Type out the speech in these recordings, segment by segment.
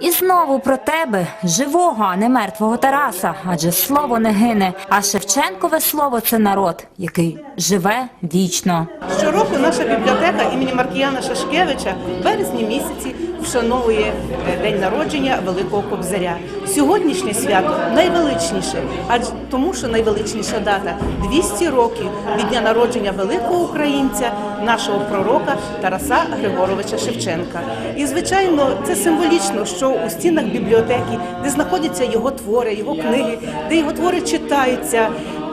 І знову про тебе, живого, а не мертвого Тараса, адже слово не гине. А Шевченкове слово це народ, який живе вічно. Щороку наша бібліотека імені Маркіяна Шашкевича в березні місяці вшановує е, день народження Великого Кобзаря. Сьогоднішнє свято найвеличніше, адже тому, що найвеличніша дата 200 років від дня народження великого українця, нашого пророка Тараса Григоровича Шевченка. І звичайно, це символічно, що у стінах бібліотеки, де знаходяться його твори, його книги, де його твори читаються.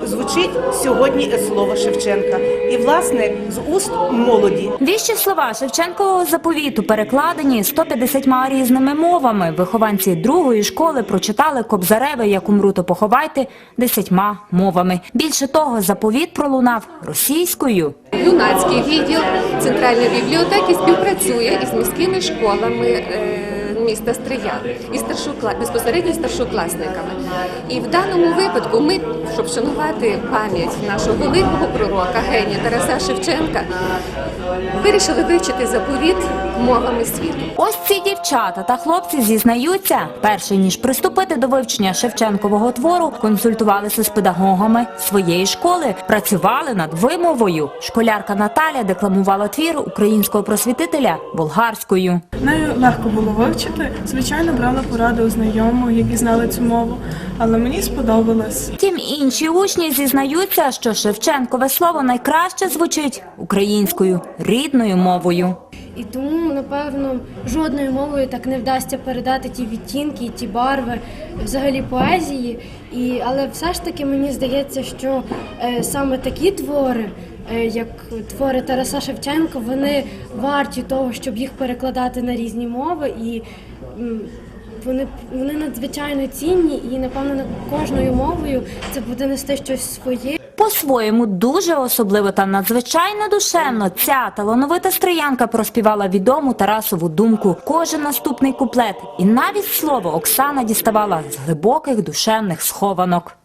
Звучить сьогодні слово Шевченка, і власне з уст молоді Віщі слова Шевченкового заповіту перекладені 150 різними мовами. Вихованці другої школи прочитали Кобзареве, як умру, поховайте десятьма мовами. Більше того, заповіт пролунав російською. Юнацький відділ центральної бібліотеки співпрацює із міськими школами е, міста Стрия і старшокла... безпосередньо старшокласниками. І в даному випадку ми, щоб вшанувати пам'ять нашого великого пророка генія Тараса Шевченка, вирішили вивчити заповіт мовами світу. Ось ці дівчата та хлопці зізнаються, перше ніж приступити до вивчення Шевченкового твору, консультувалися з педагогами своєї школи, працювали над вимовою. Школярка Наталя декламувала твір українського просвітителя болгарською. Нею легко було вивчити. Звичайно, брала поради у знайомих, які знали цю мову, але мені сподобалось. Втім, інші учні зізнаються, що Шевченкове слово найкраще звучить українською рідною мовою. І тому, напевно, жодною мовою так не вдасться передати ті відтінки, ті барви взагалі поезії. І, але все ж таки мені здається, що е, саме такі твори, як твори Тараса Шевченка, вони варті того, щоб їх перекладати на різні мови. І вони, вони надзвичайно цінні, і напевно кожною мовою це буде нести щось своє. По-своєму дуже особливо та надзвичайно душевно ця талановита стриянка проспівала відому Тарасову думку. Кожен наступний куплет і навіть слово Оксана діставала з глибоких душевних схованок.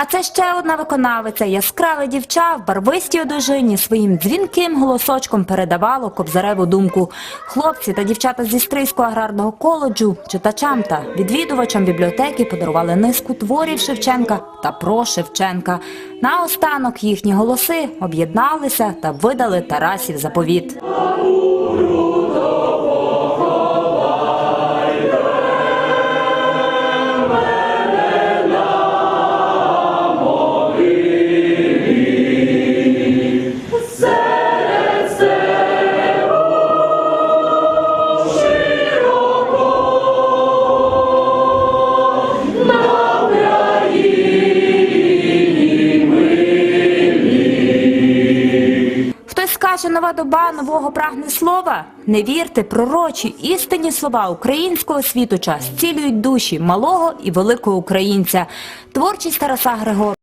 А це ще одна виконавиця, яскраве дівча в барвистій одежині своїм дзвінким голосочком передавало кобзареву думку. Хлопці та дівчата зі Стрийського аграрного коледжу, читачам та відвідувачам бібліотеки подарували низку творів Шевченка та про Шевченка. Наостанок їхні голоси об'єдналися та видали Тарасів заповіт. Скаже, нова доба нового прагне слова. Не вірте, пророчі, істинні слова українського світу час цілюють душі малого і великого українця. Творчість Тараса Григора.